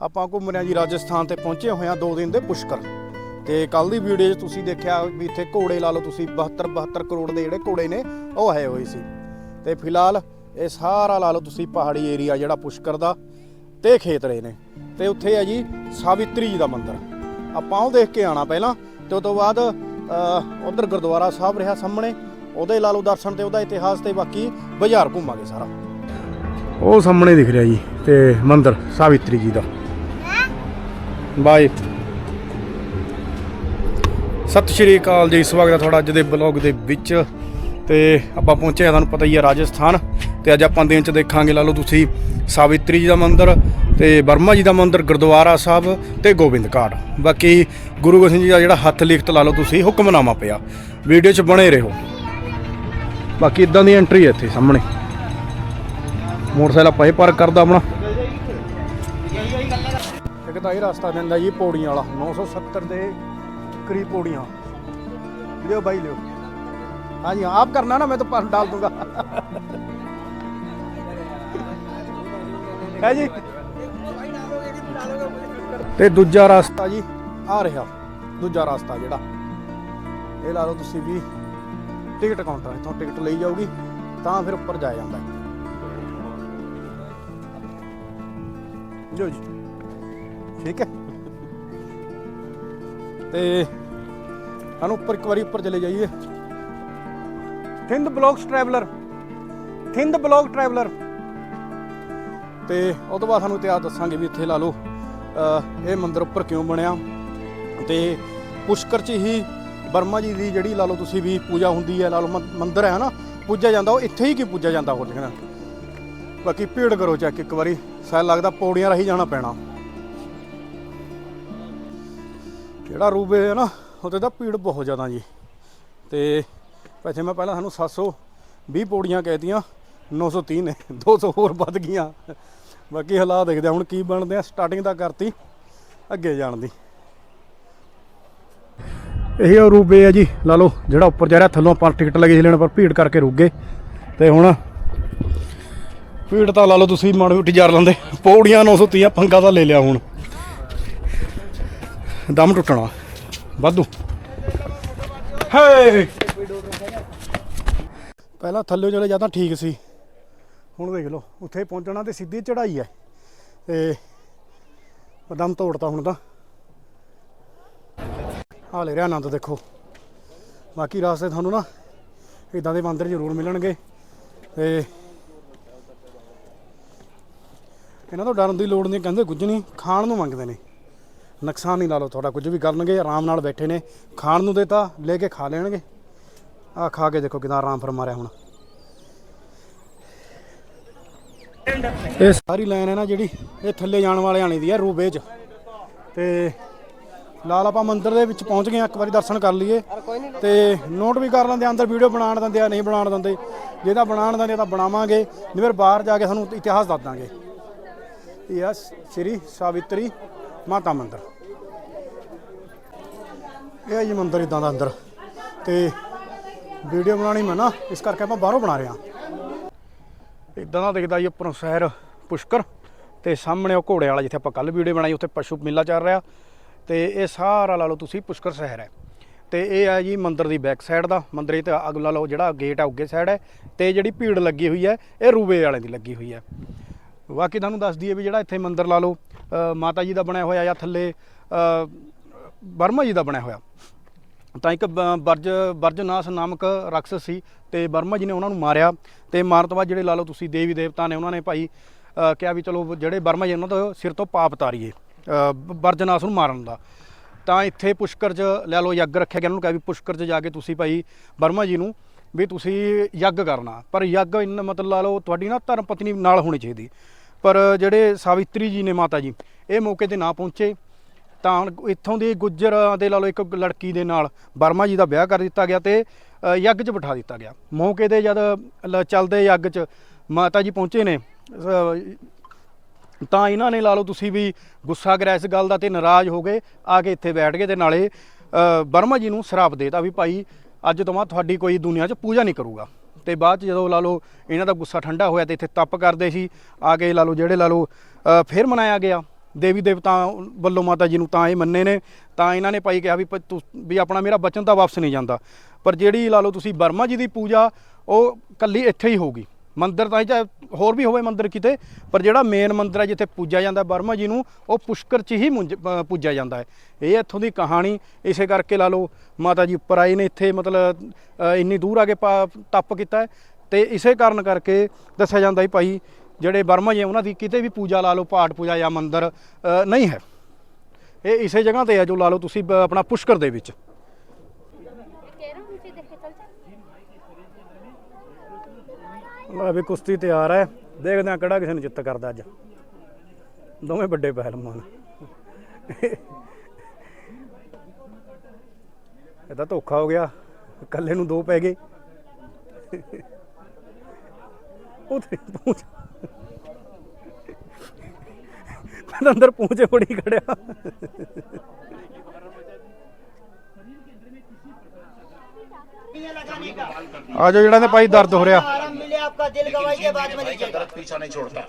ਆਪਾਂ ਘੁੰਮ ਰਹੇ ਜੀ ਰਾਜਸਥਾਨ ਤੇ ਪਹੁੰਚੇ ਹੋਏ ਹਾਂ ਦੋ ਦਿਨ ਦੇ ਪੁਸ਼ਕਰ। ਤੇ ਕੱਲ ਦੀ ਵੀਡੀਓ 'ਚ ਤੁਸੀਂ ਦੇਖਿਆ ਵੀ ਇੱਥੇ ਘੋੜੇ ਲਾ ਲਓ ਤੁਸੀਂ 72 72 ਕਰੋੜ ਦੇ ਜਿਹੜੇ ਘੋੜੇ ਨੇ, ਉਹ ਆਏ ਹੋਏ ਸੀ। ਤੇ ਫਿਲਹਾਲ ਇਹ ਸਾਰਾ ਲਾ ਲਓ ਤੁਸੀਂ ਪਹਾੜੀ ਏਰੀਆ ਜਿਹੜਾ ਪੁਸ਼ਕਰ ਦਾ, ਤੇ ਖੇਤ ਰਹੇ ਨੇ। ਤੇ ਉੱਥੇ ਹੈ ਜੀ ਸਾਵਿਤਰੀ ਜੀ ਦਾ ਮੰਦਿਰ। ਆਪਾਂ ਉਹ ਦੇਖ ਕੇ ਆਣਾ ਪਹਿਲਾਂ, ਤੇ ਉਸ ਤੋਂ ਬਾਅਦ ਉਧਰ ਗੁਰਦੁਆਰਾ ਸਾਹਿਬ ਰਿਹਾ ਸਾਹਮਣੇ, ਉਹਦੇ ਲਾ ਲਓ ਦਰਸ਼ਨ ਤੇ ਉਹਦਾ ਇਤਿਹਾਸ ਤੇ ਬਾਕੀ ਬਾਜ਼ਾਰ ਘੁੰਮਾਂਗੇ ਸਾਰਾ। ਉਹ ਸਾਹਮਣੇ ਦਿਖ ਰਿਹਾ ਜੀ, ਤੇ ਮੰਦਿਰ ਸਾਵਿਤਰੀ ਜੀ ਦਾ। ਬਾਏ। ਸਤਿ ਸ਼੍ਰੀ ਅਕਾਲ ਜੀ, ਸਵਾਗਤ ਹੈ ਤੁਹਾਡਾ ਅੱਜ ਦੇ ਬਲੌਗ ਦੇ ਵਿੱਚ। ਤੇ ਆਪਾਂ ਪਹੁੰਚੇ ਹਾਂ, ਤੁਹਾਨੂੰ ਪਤਾ ਹੀ ਆ ਰਾਜਸਥਾਨ। ਤੇ ਅੱਜ ਆਪਾਂ ਦਿਨ ਚ ਦੇਖਾਂਗੇ, ਲਾ ਲਓ ਤੁਸੀਂ, ਸਾਵਿਤਰੀ ਜੀ ਦਾ ਮੰਦਿਰ ਤੇ ਬਰਮਾ ਜੀ ਦਾ ਮੰਦਿਰ, ਗੁਰਦੁਆਰਾ ਸਾਹਿਬ ਤੇ ਗੋਬਿੰਦ ਘਾਟ। ਬਾਕੀ ਗੁਰੂ ਗੋਬਿੰਦ ਜੀ ਦਾ ਜਿਹੜਾ ਹੱਥ ਲਿਖਤ, ਲਾ ਲਓ ਤੁਸੀਂ, ਹੁਕਮਨਾਮਾ ਪਿਆ। ਵੀਡੀਓ 'ਚ ਬਣੇ ਰਹੋ। ਬਾਕੀ ਇਦਾਂ ਦੀ ਐਂਟਰੀ ਹੈ ਇੱਥੇ ਸਾਹਮਣੇ। ਮੋਟਰਸਾਈਕਲ ਆਪਾਂ ਇਹ ਪਾਰਕ ਕਰਦਾ ਆਪਣਾ। ਇੱਕ ਤਾਂ ਇਹ ਰਸਤਾ ਦਿੰਦਾ ਜੀ ਪੌੜੀਆਂ ਵਾਲਾ 970 ਦੇ करीब पौड़ियाँ लियो भाई लियो हाँ जी आप करना ना मैं तो पास डाल दूंगा है जी ਤੇ ਦੂਜਾ ਰਸਤਾ ਜੀ ਆ ਰਿਹਾ ਦੂਜਾ ਰਸਤਾ ਜਿਹੜਾ ਇਹ ਲਾ ਲਓ ਤੁਸੀਂ ਵੀ ਟਿਕਟ ਕਾਊਂਟਰ ਇੱਥੋਂ ਟਿਕਟ ਲਈ ਜਾਊਗੀ ਤਾਂ ਫਿਰ ਉੱਪਰ ਜਾਇਆ ਜਾਂਦਾ ਹੈ ਜੋ ਜੀ ਠੀਕ ਹੈ। ਤੇ ਸਾਨੂੰ ਉੱਪਰ ਇੱਕ ਵਾਰੀ ਉੱਪਰ ਚਲੇ ਜਾਈਏ। Thind blogs traveller, Thind blog traveller. ਤੇ ਉਹ ਤੋਂ ਬਾਅਦ ਸਾਨੂੰ ਇਤਿਹਾਸ ਦੱਸਾਂਗੇ ਵੀ ਇੱਥੇ ਲਾ ਲਓ ਇਹ ਮੰਦਿਰ ਉੱਪਰ ਕਿਉਂ ਬਣਿਆ। ਤੇ ਪੁਸ਼ਕਰ ਚ ਹੀ ਬਰਮਾ ਜੀ ਦੀ ਜਿਹੜੀ ਲਾ ਲਓ ਤੁਸੀਂ ਵੀ ਪੂਜਾ ਹੁੰਦੀ ਹੈ, ਲਾ ਲਓ ਮੰਦਿਰ ਹੈ ਨਾ, ਪੂਜਿਆ ਜਾਂਦਾ, ਉਹ ਇੱਥੇ ਹੀ ਕੀ ਪੂਜਿਆ ਜਾਂਦਾ ਹੋਰ ਲਿਖਣਾ। ਬਾਕੀ ਭੀੜ ਕਰੋ ਚੈੱਕ ਇੱਕ ਵਾਰੀ ਸ਼ਾਇਦ ਲੱਗਦਾ ਪੌੜੀਆਂ ਰਾਹੀਂ ਜਾਣਾ ਪੈਣਾ। ਜਿਹੜਾ ਰੂਬੇ ਹੈ ਨਾ ਉਹਤੇ ਤਾਂ ਭੀੜ ਬਹੁਤ ਜ਼ਿਆਦਾ ਜੀ। ਤੇ ਵੈਸੇ ਮੈਂ ਪਹਿਲਾਂ ਸਾਨੂੰ 720 ਪੌੜੀਆਂ ਕਹਿਤੀਆਂ 930 ਨੇ 200 ਹੋਰ ਵੱਧ ਗਈਆਂ। ਬਾਕੀ ਹਾਲਾਤ ਦੇਖਦੇ ਹਾਂ ਹੁਣ ਕੀ ਬਣਦੇ ਆ ਸਟਾਰਟਿੰਗ ਤਾਂ ਕਰਤੀ, ਅੱਗੇ ਜਾਣ ਦੀ। ਇਹ ਉਹ ਰੂਬੇ ਆ ਜੀ, ਲਾ ਲਓ, ਜਿਹੜਾ ਉੱਪਰ ਜਾ ਰਿਹਾ, ਥੱਲੋਂ ਆਪਾਂ ਟਿਕਟ ਲੱਗੇ ਸੀ ਲੈਣ, ਪਰ ਭੀੜ ਕਰਕੇ ਰੁਕ ਗਏ। ਤੇ ਹੁਣ ਭੀੜ ਤਾਂ ਲਾ ਲਓ ਤੁਸੀਂ, ਮਾੜੀ ਉੱਠੀ ਜਰ ਲੈਂਦੇ ਪੌੜੀਆਂ 930 ਪੰਗਾ ਤਾਂ ਲੈ ਲਿਆ ਹੁਣ। ਦਮ ਟੁੱਟਣਾ। ਵਾਧੂ। ਹੇ! ਪਹਿਲਾਂ ਥੱਲੇ ਚਲੇ ਤਾਂ ਠੀਕ ਸੀ। ਹੁਣ ਦੇਖ ਲਓ, ਉੱਥੇ ਪਹੁੰਚਣਾ ਤੇ ਸਿੱਧੀ ਚੜਾਈ ਹੈ ਤੇ ਦਮ ਤੋੜਤਾ ਹੁਣ ਤਾਂ। ਆ ਲੈ ਰਿਹਾ ਆਨੰਦ, ਦੇਖੋ। ਬਾਕੀ ਰਾਸਤੇ ਤੁਹਾਨੂੰ ਨਾ ਇਦਾਂ ਦੇ ਮੰਦਿਰ ਜ਼ਰੂਰ ਮਿਲਣਗੇ। ਤੇ ਇਹਨਾਂ ਤੋਂ ਡਰਨ ਦੀ ਲੋੜ ਨਹੀਂ, ਕਹਿੰਦੇ ਕੁਝ ਨਹੀਂ, ਖਾਣ ਨੂੰ ਮੰਗਦੇ ਨੇ। ਨੁਕਸਾਨ ਨਹੀਂ ਲਾ ਲਓ ਤੁਹਾਡਾ ਕੁਝ ਵੀ ਕਰਨਗੇ ਆਰਾਮ ਨਾਲ ਬੈਠੇ ਨੇ। ਖਾਣ ਨੂੰ ਦੇਤਾ ਲੈ ਕੇ ਖਾ ਲੈਣਗੇ। ਆ ਖਾ ਕੇ ਦੇਖੋ ਕਿਦਾਂ ਆਰਾਮ ਫਰਮਾ ਰਿਹਾ ਹੁਣ। ਇਹ ਸਾਰੀ ਲਾਈਨ ਹੈ ਨਾ ਜਿਹੜੀ ਇਹ ਥੱਲੇ ਜਾਣ ਵਾਲੇ ਆਣੇ ਦੀ ਹੈ ਰੂਬੇ 'ਚ। ਤੇ ਲਾਲ ਆਪਾਂ ਮੰਦਿਰ ਦੇ ਵਿੱਚ ਪਹੁੰਚ ਗਏ ਹਾਂ ਇੱਕ ਵਾਰੀ ਦਰਸ਼ਨ ਕਰ ਲਈਏ। ਤੇ ਨੋਟ ਵੀ ਕਰ ਲੈਂਦੇ ਆ, ਅੰਦਰ ਵੀਡੀਓ ਬਣਾਉਣ ਦਿੰਦੇ ਆ ਨਹੀਂ ਬਣਾਉਣ ਦਿੰਦੇ। ਜੇ ਤਾਂ ਬਣਾਉਣ ਦਿੰਦੇ ਤਾਂ ਬਣਾਵਾਂਗੇ ਨਹੀਂ ਫਿਰ ਬਾਹਰ ਜਾ ਕੇ ਸਾਨੂੰ ਇਤਿਹਾਸ ਦੱਸ ਦਾਂਗੇ। ਇਹ ਆ ਸ਼੍ਰੀ ਸਾਵਿਤਰੀ। ਮਾਤਾ ਮੰਦਿਰ। ਇਹ ਹੈ ਜੀ ਮੰਦਿਰ ਇਦਾਂ ਦਾ ਅੰਦਰ। ਤੇ ਵੀਡੀਓ ਬਣਾਉਣੀ ਮੈਂ ਨਾ, ਇਸ ਕਰਕੇ ਆਪਾਂ ਬਾਹਰੋਂ ਬਣਾ ਰਹੇ ਹਾਂ। ਇਦਾਂ ਦਾ ਦਿਖਦਾ ਜੀ ਉੱਪਰੋਂ ਸ਼ਹਿਰ ਪੁਸ਼ਕਰ, ਤੇ ਸਾਹਮਣੇ ਉਹ ਘੋੜੇ ਵਾਲਾ ਜਿੱਥੇ ਆਪਾਂ ਕੱਲ ਵੀਡੀਓ ਬਣਾਈ, ਉੱਥੇ ਪਸ਼ੂ ਮੇਲਾ ਚੱਲ ਰਿਹਾ। ਤੇ ਇਹ ਸਾਰਾ ਲਾ ਲਓ ਤੁਸੀਂ ਪੁਸ਼ਕਰ ਸ਼ਹਿਰ ਹੈ। ਤੇ ਇਹ ਹੈ ਜੀ ਮੰਦਿਰ ਦੀ ਬੈਕ ਸਾਈਡ ਦਾ, ਮੰਦਿਰ ਤੇ ਅੱਗ ਲਾ ਲਓ, ਜਿਹੜਾ ਗੇਟ ਆ ਉੱਗੇ ਸਾਈਡ ਹੈ। ਤੇ ਜਿਹੜੀ ਭੀੜ ਲੱਗੀ ਹੋਈ ਹੈ, ਇਹ ਰੂਬੇ ਵਾਲਿਆਂ ਦੀ ਲੱਗੀ ਹੋਈ ਹੈ। ਬਾਕੀ ਤੁਹਾਨੂੰ ਦੱਸ ਦਈਏ ਵੀ ਜਿਹੜਾ ਇੱਥੇ ਮੰਦਿਰ ਲਾ ਲਓ ਮਾਤਾ ਜੀ ਦਾ ਬਣਿਆ ਹੋਇਆ ਜਾਂ ਥੱਲੇ ਅ, ਜੀ ਦਾ ਬਣਿਆ ਹੋਇਆ। ਤਾਂ ਇੱਕ ਬ- ਬਰਜ ਬਰਜਨਾਸ ਨਾਮਕ ਰਾਖਸ਼ ਸੀ ਤੇ ਬਰਮਾ ਜੀ ਨੇ ਉਹਨਾਂ ਨੂੰ ਮਾਰਿਆ ਤੇ ਮਾਰਨ ਤੋਂ ਬਾਅਦ ਜਿਹੜੇ ਲਾ ਲਓ ਤੁਸੀਂ ਦੇਵੀ ਦੇਵਤਾ ਨੇ ਉਹਨਾਂ ਨੇ ਭਾਈ ਕਿਹਾ ਵੀ ਚਲੋ ਜਿਹੜੇ ਬਰਮਾ ਜੀ ਉਹਨਾਂ ਤੋਂ ਸਿਰ ਤੋਂ ਪਾਪ ਤਾਰੀਏ ਬਰਜਨਾਸ ਨੂੰ ਮਾਰਨ ਦਾ। ਤਾਂ ਇੱਥੇ ਪੁਸ਼ਕਰ 'ਚ ਲੈ ਲਓ ਯੱਗ ਰੱਖਿਆ ਗਿਆ ਉਹਨਾਂ ਨੂੰ ਕਿਹਾ ਵੀ ਪੁਸ਼ਕਰ 'ਚ ਜਾ ਕੇ ਤੁਸੀਂ ਭਾਈ ਬਰਮਾ ਜੀ ਨੂੰ ਵੀ ਤੁਸੀਂ ਯੱਗ ਕਰਨਾ। ਪਰ ਯੱਗ ਇੰਨਾ ਮਤਲਬ ਲਾ ਲਓ ਤੁਹਾਡੀ ਨਾ ਧਰਮ ਪਤਨੀ ਨਾਲ ਹੋਣੀ ਚਾਹੀਦੀ। ਪਰ ਜਿਹੜੇ ਸਾਵਿਤਰੀ ਜੀ ਨੇ ਮਾਤਾ ਜੀ ਇਹ ਮੌਕੇ ਤੇ ਨਾ ਪਹੁੰਚੇ ਤਾਂ ਇੱਥੋਂ ਦੀ ਗੁੱਜਰ ਦੇ ਲਾ ਲਓ ਇੱਕ ਲੜਕੀ ਦੇ ਨਾਲ ਬਰਮਾ ਜੀ ਦਾ ਵਿਆਹ ਕਰ ਦਿੱਤਾ ਗਿਆ ਤੇ ਯੱਗ 'ਚ ਬਿਠਾ ਦਿੱਤਾ ਗਿਆ। ਮੌਕੇ ਤੇ ਜਦ ਲ- ਚੱਲਦੇ ਯੱਗ 'ਚ ਮਾਤਾ ਜੀ ਪਹੁੰਚੇ ਨੇ ਤਾਂ ਇਹਨਾਂ ਨੇ ਲਾ ਲਓ ਤੁਸੀਂ ਵੀ ਗੁੱਸਾ ਕਰਿਆ ਇਸ ਗੱਲ ਦਾ ਤੇ ਨਾਰਾਜ਼ ਹੋ ਗਏ ਆ ਕੇ ਇੱਥੇ ਬੈਠ ਗਏ ਤੇ ਨਾਲੇ ਅ, ਬਰਮਾ ਜੀ ਨੂੰ ਸ਼ਰਾਪ ਦੇਤਾ ਵੀ ਭਾਈ ਅੱਜ ਤੋਂ ਬਾਅਦ ਤੁਹਾਡੀ ਕੋਈ ਦੁਨੀਆ 'ਚ ਪੂਜਾ ਨਹੀਂ ਕਰੂਗਾ। ਤੇ ਬਾਅਦ 'ਚ ਜਦੋਂ ਲਾ ਲਓ ਇਹਨਾਂ ਦਾ ਗੁੱਸਾ ਠੰਡਾ ਹੋਇਆ ਤੇ ਇੱਥੇ ਤਪ ਕਰਦੇ ਸੀ, ਆ ਕੇ ਲਾ ਲਓ ਜਿਹੜੇ ਲਾ ਲਓ ਫਿਰ ਮਨਾਇਆ ਗਿਆ। ਦੇਵੀ ਦੇਵਤਾ ਵੱਲੋਂ ਮਾਤਾ ਜੀ ਨੂੰ ਤਾਂ ਇਹ ਮੰਨੇ ਨੇ, ਤਾਂ ਇਹਨਾਂ ਨੇ ਭਾਈ ਕਿਹਾ ਵੀ ਪ- ਤੁਸ- ਵੀ ਆਪਣਾ ਮੇਰਾ ਬਚਨ ਤਾਂ ਵਾਪਸ ਨਹੀਂ ਜਾਂਦਾ। ਪਰ ਜਿਹੜੀ ਲਾ ਲਓ ਤੁਸੀਂ ਬਰਮਾ ਜੀ ਦੀ ਪੂਜਾ, ਉਹ ਕੱਲੀ ਇੱਥੇ ਹੀ ਹੋਊਗੀ। ਮੰਦਿਰ ਤਾਂ ਹੀ ਚਾਹੇ ਹੋਰ ਵੀ ਹੋਵੇ ਮੰਦਿਰ ਕਿਤੇ ਪਰ ਜਿਹੜਾ ਮੇਨ ਮੰਦਿਰ ਹੈ ਜਿੱਥੇ ਪੂਜਾ ਜਾਂਦਾ ਬਰਮਾ ਜੀ ਨੂੰ ਉਹ ਪੁਸ਼ਕਰ 'ਚ ਹੀ ਮੁੰਜ- ਅ, ਪੂਜਿਆ ਜਾਂਦਾ ਹੈ। ਇਹ ਇੱਥੋਂ ਦੀ ਕਹਾਣੀ ਇਸੇ ਕਰਕੇ ਲਾ ਲਓ ਮਾਤਾ ਜੀ ਉੱਪਰ ਆਏ ਨੇ ਇੱਥੇ ਮਤਲਬ ਅ, ਇੰਨੀ ਦੂਰ ਆ ਕੇ ਪਾ- ਤਪ ਕੀਤਾ ਹੈ। ਤੇ ਇਸੇ ਕਾਰਨ ਕਰਕੇ ਦੱਸਿਆ ਜਾਂਦਾ ਹੀ ਭਾਈ ਜਿਹੜੇ ਬਰਮਾ ਜੀ ਆ, ਉਹਨਾਂ ਦੀ ਕਿਤੇ ਵੀ ਪੂਜਾ ਲਾ ਲਓ ਪਾਠ ਪੂਜਾ ਜਾਂ ਮੰਦਿਰ ਅ, ਨਹੀਂ ਹੈ। ਇਹ ਇਸੇ ਜਗ੍ਹਾ ਤੇ ਹੈ ਜੋ ਲਾ ਲਓ ਤੁਸੀਂ ਬ- ਆਪਣਾ ਪੁਸ਼ਕਰ ਦੇ ਵਿੱਚ। ਲੈ ਵੀ ਕੁਸ਼ਤੀ ਤਿਆਰ ਹੈ। ਦੇਖਦੇ ਆ ਕਿਹੜਾ ਕਿਸੇ ਨੂੰ ਜਿੱਤ ਕਰਦਾ ਅੱਜ। ਦੋਵੇਂ ਵੱਡੇ ਪਹਿਲਵਾਨ। ਇਹ ਤਾਂ ਧੋਖਾ ਹੋ ਗਿਆ। ਕੱਲੇ ਨੂੰ ਦੋ ਪੈ ਗਏ। ਉਥੇ ਪਹੁੰਚ। ਮੈਂ ਅੰਦਰ ਪਹੁੰਚੇ ਬੜੀ ਖੜਿਆ। ਆ ਜੋ ਜਿਹੜਾ ਨੇ ਭਾਈ ਦਰਦ ਹੋ ਰਿਹਾ। आपका दिल गवाइए बाद में भाई का लीजिएगा दर्द पीछा नहीं छोड़ता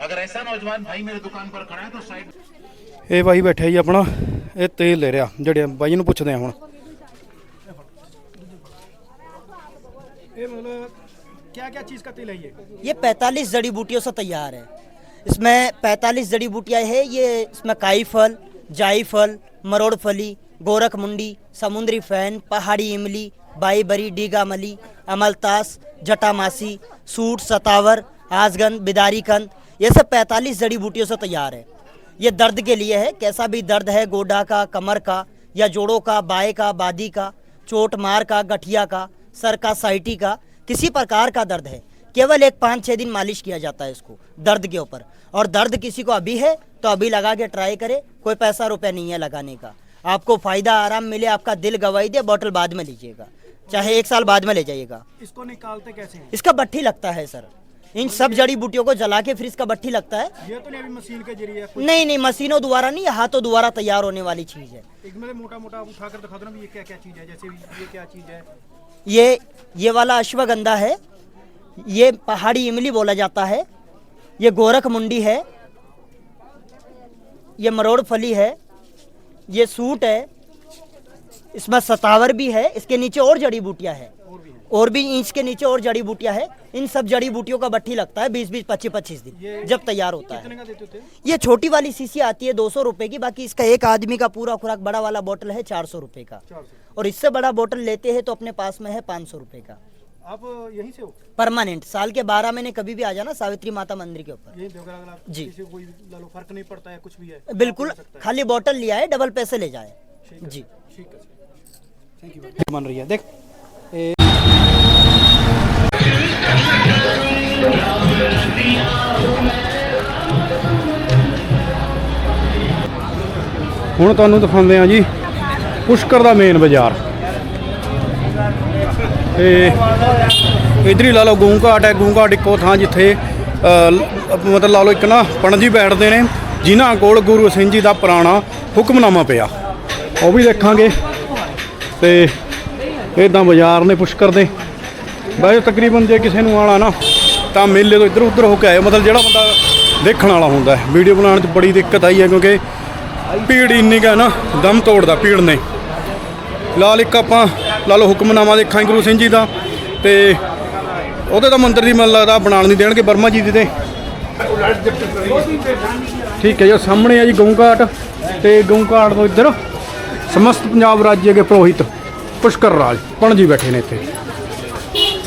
अगर ऐसा नौजवान भाई मेरे दुकान पर खड़ा है तो साइड ਇਹ ਬਾਈ ਬੈਠਿਆ ਜੀ ਆਪਣਾ ਇਹ ਤੇਲ ਲੈ ਰਿਹਾ ਜਿਹੜੇ ਬਾਈ ਨੂੰ ਪੁੱਛਦੇ ਆ ਹੁਣ ਇਹ ਮਤਲਬ ਕੀ ਕੀ ਚੀਜ਼ ਦਾ ਤੇਲ ਹੈ ਇਹ ये 45 जड़ी बूटियों से तैयार है इसमें 45 जड़ी बूटियां है ये इसमें काई फल जाई फल मरोड़ फली गोरख मुंडी समुद्री फैन पहाड़ी इमली बाई बरी डीगा मली अमलतास जटामासी सूट, सतावर आजगंद बिदारी कंद, ये सब 45 जड़ी बूटियों से तैयार है। ये दर्द के लिए है, कैसा भी दर्द है, गोडा का, कमर का, या जोड़ों का, बाएँ का, बादी का, चोट, मार का, गठिया का, सर का, साइटी का, किसी प्रकार का दर्द है। केवल एक पाँच छः दिन मालिश किया जाता है इसको, दर्द के ऊपर। और दर्द किसी को अभी है तो अभी लगा के ट्राई करे, कोई पैसा रुपया नहीं है लगाने का। आपको फ़ायदा, आराम मिले, आपका दिल गवाई दे, बॉटल बाद में लीजिएगा। चाहे एक साल बाद में ले जाइएगा। इसको निकालते कैसे हैं? इसका बट्ठी लगता है सर। इन सब जड़ी बूटियों को जला के फिर इसका बट्ठी लगता है। ये तो नहीं अभी मशीन के ज़रिए नहीं नहीं मशीनों द्वारा नहीं हाथों द्वारा तैयार होने वाली चीज़ है। एक मतलब मोटा मोटा उठा कर दिखा दो ना भी ये क्या क्या चीज़ है जैसे ये क्या चीज़ है। ये ये वाला अश्वगंधा है ये पहाड़ी इमली बोला जाता है ये गोरख मुंडी है ये मरोड़ फली है ये सूट है इसमें सतावर भी है इसके नीचे और जड़ी बूटियाँ है। और भी इंच के नीचे और जड़ी बूटियाँ है। इन सब जड़ी बूटियों का बट्ठी लगता है बीस बीस पच्चीस पच्चीस दिन जब तैयार होता है। ये छोटी वाली सीसी आती है दो सौ रुपए की बाकी इसका एक आदमी का पूरा खुराक बड़ा वाला बोतल है चार सौ रुपए का। और इससे बड़ा बोतल लेते हैं तो अपने पास में है पाँच सौ रुपए का। आप यहीं से हो? परमानेंट साल के बारह महीने कभी भी आ जाना सावित्री माता मंदिर के ऊपर। जी। कोई फ़र्क नहीं पड़ता है कुछ भी है बिल्कुल खाली बोतल लिया है डबल पैसे ले जाए। जी। ठीक है ਥੈਂਕ ਯੂ ਮੰਨ ਹੁਣ ਤੁਹਾਨੂੰ ਦਿਖਾਉਂਦੇ ਆ ਜੀ, ਪੁਸ਼ਕਰ ਦਾ ਮੇਨ ਬਾਜ਼ਾਰ। ਤੇ ਇਧਰੀ ਲਾ ਲਓ ਗੂੰਘਾਟ ਹੈ ਗੂੰਘਾਟ ਇੱਕੋ ਥਾਂ ਜਿੱਥੇ ਮਤਲਬ ਲਾ ਲਓ ਇੱਕ ਨਾ, ਪਣਜੀ ਬੈਠਦੇ ਨੇ, ਜਿਨ੍ਹਾਂ ਕੋਲ ਗੁਰੂ ਸਿੰਘ ਜੀ ਦਾ ਪੁਰਾਣਾ ਹੁਕਮਨਾਮਾ ਪਿਆ। ਉਹ ਵੀ ਦੇਖਾਂਗੇ। ਤੇ ਇਦਾਂ ਬਾਜ਼ਾਰ ਨੇ ਪੁਸ਼ਕਰ ਦੇ। ਵੈਸੇ ਤਕਰੀਬਨ ਜੇ ਕਿਸੇ ਨੂੰ ਆਣਾ ਨਾ, ਤਾਂ ਮੇਲੇ ਤੋਂ ਇੱਧਰ ਉੱਧਰ ਹੋ ਕੇ ਆਏ ਮਤਲਬ ਜਿਹੜਾ ਬੰਦਾ ਦੇਖਣ ਵਾਲਾ ਹੁੰਦਾ ਹੈ। ਵੀਡੀਓ ਬਣਾਉਣ 'ਚ ਬੜੀ ਦਿੱਕਤ ਆਈ ਹੈ ਕਿਉਂਕਿ ਭੀੜ ਇੰਨੀ ਕੁ ਹੈ ਨਾ, ਦਮ ਤੋੜਦਾ ਭੀੜ ਨੇ। ਲਾਲ ਇੱਕ ਆਪਾਂ ਲਾ ਲਓ ਹੁਕਮਨਾਮਾ ਦੇਖਾਂ, ਗੁਰੂ ਸਿੰਘ ਜੀ ਦਾ। ਤੇ ਉਹਦੇ ਤਾਂ ਮੰਦਿਰ ਦੀ ਮੈਨੂੰ ਲੱਗਦਾ ਬਣਾਉਣ ਨਹੀਂ ਦੇਣਗੇ ਬਰਮਾ ਜੀ ਦੀ ਤੇ। ਠੀਕ ਹੈ ਜੀ ਸਾਹਮਣੇ ਆ ਜੀ ਗਊਘਾਟ ਤੇ ਗਊਘਾਟ ਤੋਂ ਇੱਧਰ ਸਮਸਤ ਪੰਜਾਬ ਰਾਜ ਦੇ ਪ੍ਰੋਹਿਤ ਪੁਸ਼ਕਰ ਰਾਜ ਪਣਜੀ ਬੈਠੇ ਨੇ ਇੱਥੇ।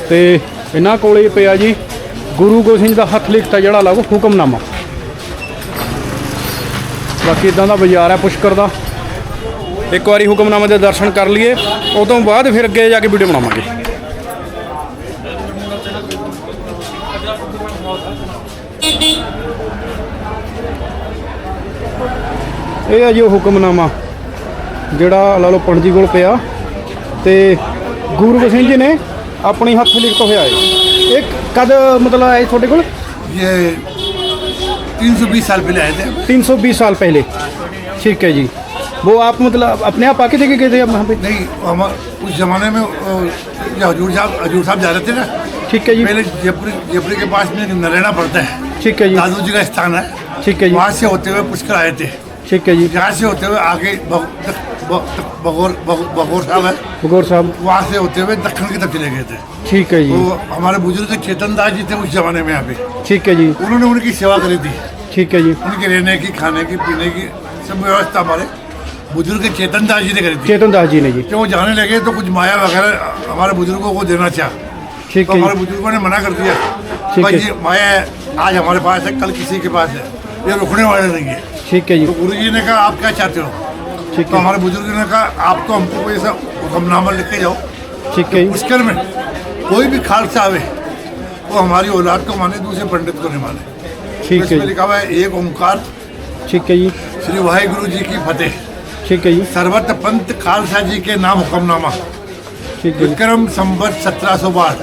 ਤੇ ਇਹਨਾਂ ਕੋਲੇ ਪਿਆ ਜੀ, ਗੁਰੂ ਗੋਬਿੰਦ ਸਿੰਘ ਦਾ ਹੱਥ ਲਿਖਤਾ ਜਿਹੜਾ ਲਾਗੋ ਹੁਕਮਨਾਮਾ। ਬਾਕੀ ਇਦਾਂ ਦਾ ਬਾਜ਼ਾਰ ਹੈ ਪੁਸ਼ਕਰ ਦਾ। ਇੱਕ ਵਾਰੀ ਹੁਕਮਨਾਮੇ ਦੇ ਦਰਸ਼ਨ ਕਰ ਲਈਏ, ਉਹ ਤੋਂ ਬਾਅਦ ਫਿਰ ਅੱਗੇ ਜਾ ਕੇ ਵੀਡੀਓ ਬਣਾਵਾਂਗੇ। ਇਹ ਹੈ ਜੀ ਉਹ ਹੁਕਮਨਾਮਾ। ਜਿਹੜਾ ਲਾ ਲਓ ਪਣਜੀ ਕੋਲ ਪਿਆ ਤੇ ਗੁਰੂ ਗੋਬਿੰਦ ਸਿੰਘ ਜੀ ਨੇ ਆਪਣੀ ਹੱਥ ਲਿਖਤ ਹੋਇਆ ਹੈ ਇਹ ਕਦ ਮਤਲਬ ਆਏ ਤੁਹਾਡੇ ਕੋਲ ये 320 साल पहले आए थे 320 साल पहले ठीक है जी वो आप मतलब अपने आप आके देखे गए थे वहाँ पे नहीं हम उस जमाने में अ, ये हजूर साहब हजूर साहब जा रहे थे ना ठीक है जी पहले जयपुर जयपुर के पास में नरेना पड़ता है ठीक है जी दादू जी का स्थान है ठीक है जी। वहाँ से होते हुए पुष्कर आए थे ਠੀਕ ਹੈ ਜੀ यहाँ से होते हुए आगे बग- ब- ब- बगोर साहब है। बगौर साहब। वहाँ से होते हुए दक्षिण की तरफ़ चले गए थे। ठीक है जी। वो हमारे बुज़ुर्ग चेतन दास जी थे उस जमाने में यहाँ पे। ठीक है जी। उन्होंने उनकी सेवा करी थी। ठीक है जी। उनके रहने की खाने की पीने की सब व्यवस्था हमारे बुज़ुर्ग चेतन दास जी ने करी थी। चेतन दास जी ने जी। जब वो जाने लगे तो कुछ माया वगैरह हमारे बुजुर्गो को देना चाह। ठीक तो है हमारे बुजुर्गो ने मना कर दिया। भाई माया है आज हमारे पास है कल किसी के पास है। ये रुकने वाले नहीं है। ठीक है जी। तो गुरु जी ने कहा आप क्या चाहते हो? ठीक तो हमारे बुज़ुर्ग ने कहा आप तो हमको कोई ऐसा हुक्मनामा लिख के जाओ ठीक है। पुष्कर में कोई भी खालसा आवे वो हमारी औलाद को माने दूसरे पंडित को नहीं माने। ठीक है लिखा हुआ है एक ओंकार ठीक है जी। श्री वाहिगुरु जी की फतेह। ठीक है जी। सर्वत पंत खालसा जी के नाम हुक्मनामा। ठीक है विक्रम संवत सत्रह सौ बार।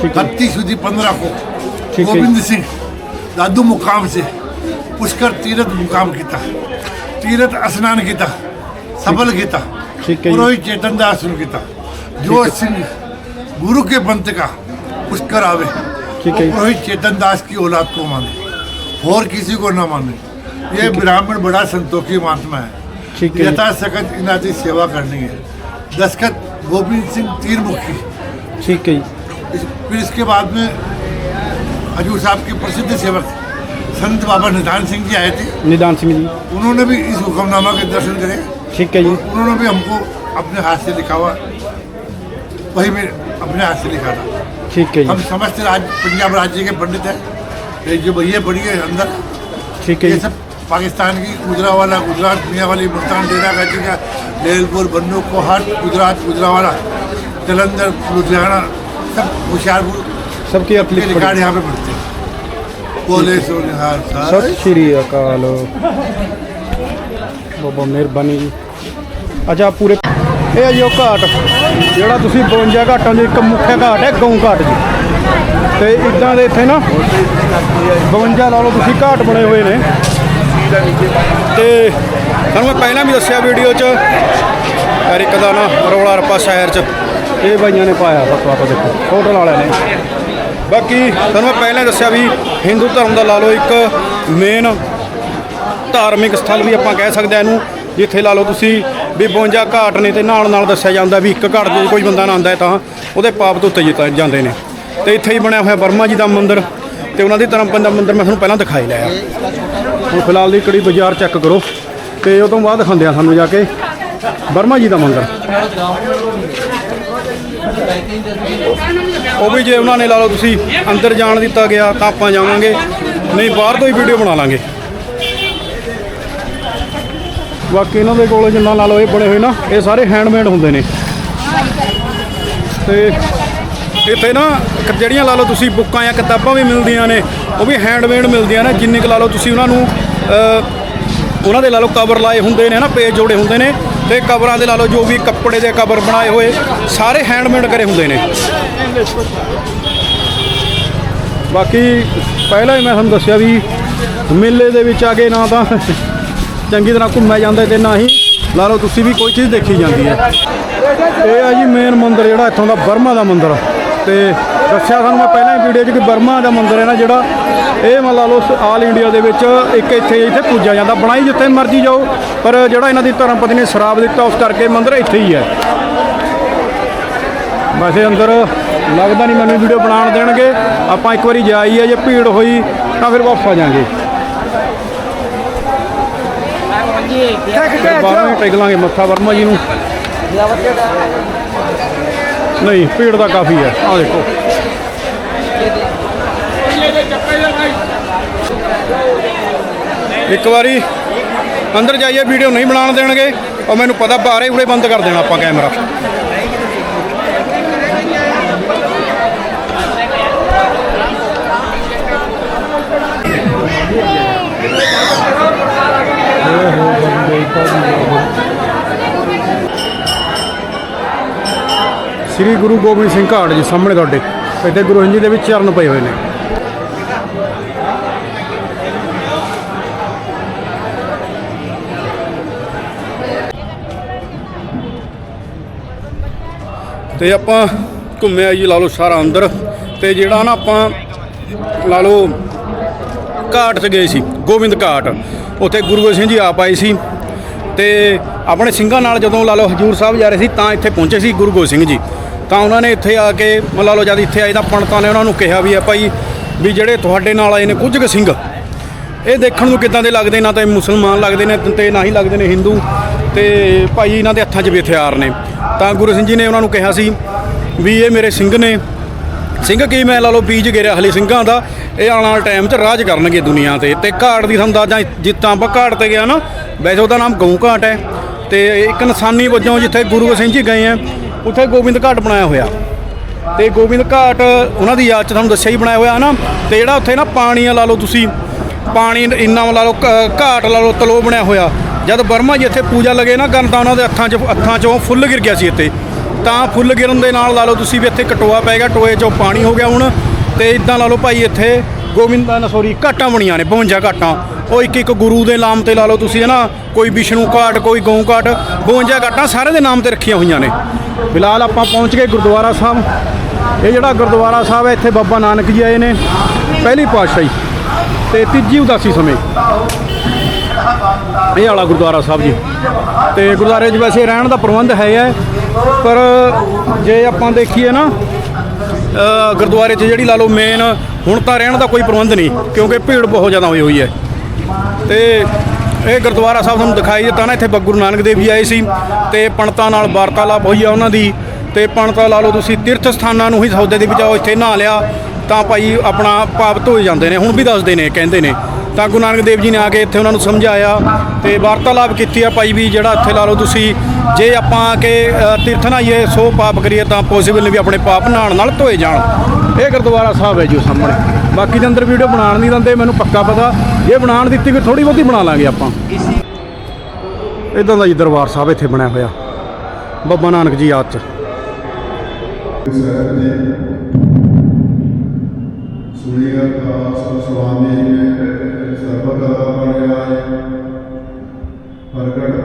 ठीक है। इकतीस सुधी पंद्रह को। गोविंद सिंह दादू मुकाम से। पुष्कर तीर्थ मुकाम किया तीर्थ स्नान किया ठीक है पुरोहित चेतन दास ने सिंह गुरु के पंथ का पुष्कर आवे ठीक वो पुरोहित चेतन दास की औलाद को माने और किसी को ना माने। ये ब्राह्मण बड़ा संतोषी महात्मा है। ठीक है। जी यथा सेवा करनी है। दस्खत गोविंद सिंह तीर मुखी ठीक है। इस- फिर इसके बाद में हजूर साहब के प्रसिद्ध सेवक संत बाबा निधान सिंह जी आए थे। निदान सिंह जी। उन्होंने भी इस हुक्मनामा के दर्शन करे। ठीक है जी। तो उन्होंने भी हमको अपने हाथ से लिखा हुआ वही भी अपने हाथ से लिखा था। ठीक है हम समस्त राज्य पंजाब राज्य के पंडित हैं जो भैया बड़ी है अंदर। ठीक है ये सब पाकिस्तान की गुजरा वाला गुजरात मियाँ वाली मुल्तान डेरा गाजी का लेलपुर बन्नू कोहट गुजरात गुजरा वाला जलंधर लुधियाना सब होशियारपुर। सबके अपने रिकॉर्ड यहाँ पे बनते हैं। बोले सोनिहार सत श्री अकाल। ਬਾਬਾ ਮਿਹਰਬਾਨੀ ਜੀ। ਅੱਛਾ, ਪੂਰੇ ਇਹ ਆ ਜੀ ਉਹ ਘਾਟ। ਜਿਹੜਾ ਤੁਸੀਂ 52 ਘਾਟਾਂ ਦੇ ਇੱਕ ਮੁੱਖ ਘਾਟ ਹੈ, ਗਊ ਘਾਟ ਜੀ। ਤੇ ਇਦਾਂ ਦੇ ਇੱਥੇ ਨਾ 52 ਲਾ ਲਓ ਤੁਸੀਂ, ਘਾਟ ਬਣੇ ਹੋਏ ਨੇ। ਤੇ ਤੁਹਾਨੂੰ ਮੈਂ ਪਹਿਲਾਂ ਵੀ ਦੱਸਿਆ ਵੀਡੀਓ 'ਚ, ਯਾਰ ਇੱਕ ਦਾ ਨਾ ਰੌਲਾ ਰੱਪਾ ਸ਼ਹਿਰ 'ਚ। ਇਹ ਬਾਈਆਂ ਨੇ ਪਾਇਆ ਫਤਵਾ ਆਪਾਂ ਦੇਖੋ ਹੋਟਲ ਵਾਲਿਆਂ ਨੇ। ਬਾਕੀ ਤੁਹਾਨੂੰ ਮੈਂ ਪਹਿਲਾਂ ਦੱਸਿਆ ਵੀ ਹਿੰਦੂ ਧਰਮ ਦਾ ਲਾ ਲਓ ਇੱਕ ਮੇਨ ਧਾਰਮਿਕ ਸਥਲ ਵੀ ਆਪਾਂ ਕਹਿ ਸਕਦੇ ਹਾਂ ਇਹਨੂੰ, ਜਿੱਥੇ ਲਾ ਲਓ ਤੁਸੀਂ ਵੀ 52 ਘਾਟ ਨੇ ਤੇ ਨਾਲ ਨਾਲ ਦੱਸਿਆ ਜਾਂਦਾ ਵੀ ਇੱਕ ਘਾਟ ਦੇ ਕੋਈ ਬੰਦਾ ਨਾ ਆਉਂਦਾ ਹੈ ਤਾਂ ਉਹਦੇ ਪਾਪ ਤੋਂ ਉੱਤੇ ਜਾਂਦੇ ਨੇ। ਤੇ ਇੱਥੇ ਹੀ ਬਣਿਆ ਹੋਇਆ ਬਰਮਾ ਜੀ ਦਾ ਮੰਦਿਰ ਤੇ ਉਹਨਾਂ ਦੀ ਧਰਮਪਦ ਦਾ ਮੰਦਿਰ ਮੈਂ ਤੁਹਾਨੂੰ ਪਹਿਲਾਂ ਦਿਖਾਈ ਲਿਆ। ਹੁਣ ਫਿਲਹਾਲ ਦੀ ਕੜੀ ਬਾਜ਼ਾਰ ਚੈੱਕ ਕਰੋ ਤੇ ਉਹ ਤੋਂ ਬਾਅਦ ਦਿਖਾਉਂਦੇ ਆ ਸਾਨੂੰ ਜਾ ਕੇ ਬਰਮਾ ਜੀ ਦਾ ਮੰਦਿਰ। ਉਹ ਵੀ ਜੇ ਉਹਨਾਂ ਨੇ ਲਾ ਲਓ ਤੁਸੀਂ ਅੰਦਰ ਜਾਣ ਦਿੱਤਾ ਗਿਆ ਤਾਂ ਆਪਾਂ ਜਾਵਾਂਗੇ, ਨਹੀਂ ਬਾਹਰ ਤੋਂ ਹੀ ਵੀਡੀਓ ਬਣਾ ਲਾਂਗੇ। ਬਾਕੀ ਇਹਨਾਂ ਦੇ ਕੋਲ ਜਿੰਨਾ ਲਾ ਲਓ ਇਹ ਬਣੇ ਹੋਏ ਨਾ, ਇਹ ਸਾਰੇ ਹੈਂਡਮੇਡ ਹੁੰਦੇ ਨੇ। ਤੇ ਇੱਥੇ ਨਾ ਜਿਹੜੀਆਂ ਲਾ ਲਓ ਤੁਸੀਂ ਬੁੱਕਾਂ ਜਾਂ ਕਿਤਾਬਾਂ ਵੀ ਮਿਲਦੀਆਂ ਨੇ, ਉਹ ਵੀ ਹੈਂਡਮੇਡ ਮਿਲਦੀਆਂ ਨੇ। ਜਿੰਨੇ ਕੁ ਲਾ ਲਓ ਤੁਸੀਂ ਉਹਨਾਂ ਨੂੰ ਉਹਨਾਂ ਦੇ ਲਾ ਲਓ ਕਵਰ ਲਾਏ ਹੁੰਦੇ ਨੇ ਨਾ, ਪੇਜ ਜੋੜੇ ਹੁੰਦੇ ਨੇ। ਤੇ ਕਵਰਾਂ ਦੇ ਲਾ ਲਓ ਜੋ ਵੀ ਕੱਪੜੇ ਦੇ ਕਵਰ ਬਣਾਏ ਹੋਏ, ਸਾਰੇ ਹੈਂਡਮੇਡ ਕਰੇ ਹੁੰਦੇ ਨੇ। ਬਾਕੀ ਪਹਿਲਾਂ ਹੀ ਮੈਂ ਤੁਹਾਨੂੰ ਦੱਸਿਆ ਵੀ ਮੇਲੇ ਦੇ ਵਿੱਚ ਆ ਕੇ ਨਾ ਤਾਂ ਚੰਗੀ ਤਰ੍ਹਾਂ ਘੁੰਮਿਆ ਜਾਂਦਾ ਤੇ ਨਾ ਹੀ ਲਾ ਲਓ ਤੁਸੀਂ ਵੀ ਕੋਈ ਚੀਜ਼ ਦੇਖੀ ਜਾਂਦੀ ਹੈ। ਇਹ ਆ ਜੀ ਮੇਨ ਮੰਦਿਰ ਜਿਹੜਾ ਇੱਥੋਂ ਦਾ ਬਰਮਾ ਦਾ ਮੰਦਿਰ। ਤੇ ਦੱਸਿਆ ਤੁਹਾਨੂੰ ਮੈਂ ਪਹਿਲਾਂ ਵੀਡੀਓ 'ਚ ਕਿ ਬਰਮਾ ਦਾ ਮੰਦਿਰ ਹੈ ਨਾ ਜਿਹੜਾ, ਇਹ ਮੰਨ ਲਾ ਲਓ ਆਲ ਇੰਡੀਆ ਦੇ ਵਿੱਚ ਇੱਕ ਇੱਥੇ ਇੱਥੇ ਪੂਜਿਆ ਜਾਂਦਾ। ਬਣਾਈ ਜਿੱਥੇ ਮਰਜ਼ੀ ਜਾਓ, ਪਰ ਜਿਹੜਾ ਇਹਨਾਂ ਦੀ ਧਰਮ ਪਤਨੀ ਨੇ ਸ਼ਰਾਬ ਦਿੱਤਾ, ਉਸ ਕਰਕੇ ਮੰਦਿਰ ਇੱਥੇ ਹੀ ਹੈ। ਵੈਸੇ ਅੰਦਰ ਲੱਗਦਾ ਨਹੀਂ ਮੈਨੂੰ ਵੀਡੀਓ ਬਣਾਉਣ ਦੇਣਗੇ। ਆਪਾਂ ਇੱਕ ਵਾਰੀ ਜਾਈਏ, ਜੇ ਭੀੜ ਹੋਈ ਤਾਂ ਫਿਰ ਵਾਪਸ ਆ ਜਾਾਂਗੇ। ਬਾਹਰੋਂ ਹੀ ਟੇਕ ਲਾਂਗੇ ਮੱਥਾ ਵਰਮਾ ਜੀ ਨੂੰ। ਨਹੀਂ ਭੀੜ ਦਾ ਕਾਫੀ ਹੈ। ਆ ਦੇਖੋ। ਇੱਕ ਵਾਰੀ ਅੰਦਰ ਜਾਈਏ ਵੀਡੀਓ ਨਹੀਂ ਬਣਾਉਣ ਦੇਣਗੇ। ਉਹ ਮੈਨੂੰ ਪਤਾ ਬਾਹਰੇ ਉਰੇ ਬੰਦ ਕਰ ਦੇਣਾ ਆਪਾਂ ਕੈਮਰਾ ਸ੍ਰੀ ਗੁਰੂ ਗੋਬਿੰਦ ਸਿੰਘ ਘਾਟ ਜੀ ਸਾਹਮਣੇ ਤੁਹਾਡੇ। ਇੱਥੇ ਗੁਰੂ ਜੀ ਦੇ ਵਿੱਚ ਚਰਨ ਪਏ ਹੋਏ ਨੇ। ਤੇ ਆਪਾਂ ਘੁੰਮਿਆ ਜੀ, ਲਾ ਲਓ ਸਾਰਾ ਅੰਦਰ। ਤੇ ਜਿਹੜਾ ਨਾ ਆਪਾਂ, ਲਾ ਲਓ ਘਾਟ 'ਚ ਗਏ ਸੀ, ਗੋਬਿੰਦ ਘਾਟ। ਉੱਥੇ ਗੁਰੂ ਗੋਬਿੰਦ ਸਿੰਘ ਜੀ ਆਪ ਆਏ ਸੀ। ਤੇ ਆਪਣੇ ਸਿੰਘਾਂ ਨਾਲ ਜਦੋਂ ਲਾ ਲਓ ਹਜੂਰ ਸਾਹਿਬ ਜਾ ਰਹੇ ਸੀ, ਤਾਂ ਇੱਥੇ ਪਹੁੰਚੇ ਸੀ ਗੁਰੂ ਗੋਬਿੰਦ ਸਿੰਘ ਜੀ। ਤਾਂ ਉਹਨਾਂ ਨੇ ਇੱਥੇ ਆ ਕੇ ਮੰਨ ਲਾ ਲਓ ਜਦ ਇੱਥੇ ਆਏ ਤਾਂ ਪੰਡਤਾਂ ਨੇ ਉਹਨਾਂ ਨੂੰ ਕਿਹਾ ਵੀ ਆ ਭਾਈ ਵੀ ਜਿਹੜੇ ਤੁਹਾਡੇ ਨਾਲ ਆਏ ਨੇ ਕੁਝ ਕੁ ਸਿੰਘ, ਇਹ ਦੇਖਣ ਨੂੰ ਕਿੱਦਾਂ ਦੇ ਲੱਗਦੇ, ਨਾ ਤਾਂ ਮੁਸਲਮਾਨ ਲੱਗਦੇ ਨੇ ਤੇ ਨਾ ਹੀ ਲੱਗਦੇ ਨੇ ਹਿੰਦੂ ਤੇ ਭਾਈ ਇਹਨਾਂ ਦੇ ਹੱਥਾਂ 'ਚ ਵੀ ਹਥਿਆਰ ਨੇ। ਤਾਂ ਗੁਰੂ ਸਿੰਘ ਜੀ ਨੇ ਉਹਨਾਂ ਨੂੰ ਕਿਹਾ ਸੀ ਵੀ ਇਹ ਮੇਰੇ ਸਿੰਘ ਨੇ। ਸਿੰਘ ਕੀ ਮੈਂ ਲਾ ਲਓ ਬੀਜ ਗੇਰਿਆ ਹਲੇ ਸਿੰਘਾਂ ਦਾ ਇਹ ਆਉਣ ਵਾਲੇ ਟਾਈਮ 'ਚ ਰਾਜ ਕਰਨਗੇ ਦੁਨੀਆ ਤੇ। ਤੇ ਘਾਟ ਦੀ ਤੁਹਾਨੂੰ ਦੱਸਾਂ ਜਿੱਤਾਂ ਆਪਾਂ ਘਾਟ ਤੇ ਗਿਆ ਨਾ, ਵੈਸੇ ਉਹਦਾ ਨਾਮ ਗਊ ਘਾਟ ਹੈ। ਤੇ ਇੱਕ ਨਿਸ਼ਾਨੀ ਵਜੋਂ ਜਿੱਥੇ ਗੁਰੂ ਗੋਬਿੰਦ ਸਿੰਘ ਜੀ ਗਏ ਆ, ਉੱਥੇ ਗੋਬਿੰਦ ਘਾਟ ਬਣਾਇਆ ਹੋਇਆ। ਤੇ ਗੋਬਿੰਦ ਘਾਟ ਉਹਨਾਂ ਦੀ ਯਾਦ ਚ ਤੁਹਾਨੂੰ ਦੱਸਿਆ ਹੀ ਬਣਾਇਆ ਹੋਇਆ ਨਾ, ਤੇ ਜਿਹੜਾ ਉੱਥੇ ਨਾ ਪਾਣੀ ਆ ਲਾ ਲਓ ਤੁਸੀਂ, ਪਾਣੀ ਇੰਨਾ ਲਾ ਲਓ ਘਾਟ ਲਾ ਲਓ, ਤਲੋ ਬਣਿਆ ਹੋਇਆ। ਜਦ ਬਰਮਾ ਜੀ ਇੱਥੇ ਪੂਜਾ ਲਗੇ ਨਾ ਕਰਨ ਤਾਂ ਉਹਨਾਂ ਦੇ ਹੱਥਾਂ 'ਚ, ਅੱਖਾਂ 'ਚੋਂ ਫੁੱਲ ਗਿਰ ਗਿਆ ਸੀ ਇੱਥੇ। ਤਾਂ ਫੁੱਲ ਗਿਰਨ ਦੇ ਨਾਲ ਲਾ ਲਓ ਤੁਸੀਂ ਵੀ ਇੱਥੇ ਕਟੋਆ ਪੈ ਗਿਆ, ਟੋਏ 'ਚੋਂ ਪਾਣੀ ਹੋ ਗਿਆ ਹੁਣ। ਤੇ ਇਦਾਂ ਲਾ ਲਓ ਭਾਈ ਇੱਥੇ ਗੋਬਿੰਦਾਂ ਨਾ ਸੌਰੀ ਘਾਟਾਂ ਬਣੀਆਂ ਨੇ 52 ਘਾਟਾਂ। ਉਹ ਇੱਕ ਇੱਕ ਗੁਰੂ ਦੇ ਨਾਮ ਤੇ ਲਾ ਲਓ ਤੁਸੀਂ ਹੈ ਨਾ ਕੋਈ ਵਿਸ਼ਨੂੰ ਘਾਟ, ਕੋਈ ਗਊ ਘਾਟ 52 ਘਾਟਾਂ ਸਾਰੇ ਦੇ ਨਾਮ ਤੇ ਰੱਖੀਆਂ ਹੋਈਆਂ ਨੇ। ਫਿਲਹਾਲ ਆਪਾਂ ਪਹੁੰਚ ਗਏ ਗੁਰਦੁਆਰਾ ਸਾਹਿਬ। ਇਹ ਜਿਹੜਾ ਗੁਰਦੁਆਰਾ ਸਾਹਿਬ ਹੈ, ਇੱਥੇ ਬਾਬਾ ਨਾਨਕ ਜੀ ਆਏ ਨੇ, ਪਹਿਲੀ ਪਾਤਸ਼ਾਹੀ। ਤੇ ਤੀਜੀ ਉਦਾਸੀ ਸਮੇਂ। ਇਹ ਵਾਲਾ ਗੁਰਦੁਆਰਾ ਸਾਹਿਬ ਜੀ। ਤੇ ਗੁਰਦੁਆਰੇ 'ਚ ਵੈਸੇ ਰਹਿਣ ਦਾ ਪ੍ਰਬੰਧ ਹੈ ਹੈ, ਪਰ ਜੇ ਆਪਾਂ ਦੇਖੀਏ ਨਾ ਗੁਰਦੁਆਰੇ 'ਚ ਜਿਹੜੀ ਲਾ ਲਓ ਮੇਨ ਹੁਣ ਤਾਂ ਰਹਿਣ ਦਾ ਕੋਈ ਪ੍ਰਬੰਧ ਨਹੀਂ, ਕਿਉਂਕਿ ਭੀੜ ਬਹੁਤ ਜ਼ਿਆਦਾ ਹੋਈ ਹੋਈ ਹੈ। ਤੇ ਇਹ ਗੁਰਦੁਆਰਾ ਸਾਹਿਬ ਤੁਹਾਨੂੰ ਦਿਖਾਈ ਦਿੱਤਾ ਨਾ, ਇੱਥੇ ਬ- ਗੁਰੂ ਨਾਨਕ ਦੇਵ ਜੀ ਆਏ ਸੀ, ਤੇ ਪੰਡਤਾਂ ਨਾਲ ਵਾਰਤਾਲਾਪ ਹੋਈ ਆ ਉਹਨਾਂ ਦੀ, ਤੇ ਪੰਡਤਾਂ ਲਾ ਲਓ ਤੁਸੀਂ ਤੀਰਥ ਸਥਾਨਾਂ ਨੂੰ ਹੀ ਸੌਦੇ ਦੇ ਵਿੱਚ ਆਓ, ਇੱਥੇ ਨਹਾ ਲਿਆ, ਤਾਂ ਭਾਈ ਆਪਣਾ ਪਾਪ ਧੋਏ ਜਾਂਦੇ ਨੇ, ਹੁਣ ਵੀ ਦੱਸਦੇ ਨੇ, ਕਹਿੰਦੇ ਨੇ। ਤਾਂ ਗੁਰੂ ਨਾਨਕ ਦੇਵ ਜੀ ਨੇ ਆ ਕੇ ਇੱਥੇ ਉਹਨਾਂ ਨੂੰ ਸਮਝਾਇਆ ਤੇ ਵਾਰਤਾਲਾਪ ਕੀਤੀ ਆ ਭਾਈ ਵੀ ਜਿਹੜਾ ਇੱਥੇ ਲਾ ਲਓ ਤੁਸੀਂ, ਜੇ ਆਪਾਂ ਕਿ ਤੀਰਥ ਨਾਈਏ, ਸੋ ਪਾਪ ਕਰੀਏ ਤਾਂ ਪੋਸੀਬਲ ਨਹੀਂ ਵੀ ਆਪਣੇ ਪਾਪ ਨਹਾਣ ਨਾਲ ਧੋਏ ਜਾਣ। ਇਹ ਗੁਰਦੁਆਰਾ ਸਾਹਿਬ ਹੈ ਜੋ ਸਾਹਮਣੇ। ਬਾਕੀ ਦੇ ਅੰਦਰ ਵੀਡੀਓ ਬਣਾਉਣ ਨਹੀਂ ਦਿੰਦੇ, ਮੈਨੂੰ ਪੱਕਾ ਪਤਾ। ਜੇ ਬਣਾਉਣ ਦਿੱਤੀ ਵੀ ਥੋੜੀ ਬਹੁਤੀ ਬਣਾ ਲਾਂਗੇ ਆਪਾਂ। ਇਦਾਂ ਦਾ ਜੀ ਦਰਬਾਰ ਸਾਹਿਬ ਇੱਥੇ ਬਣਿਆ ਹੋਇਆ। ਬਾਬਾ ਨਾਨਕ ਜੀ ਯਾਦ ਚ। ਸੁਣੀਆ ਤਾਂ ਸੁਆਮੀ ਨੇ ਪ੍ਰਗਟ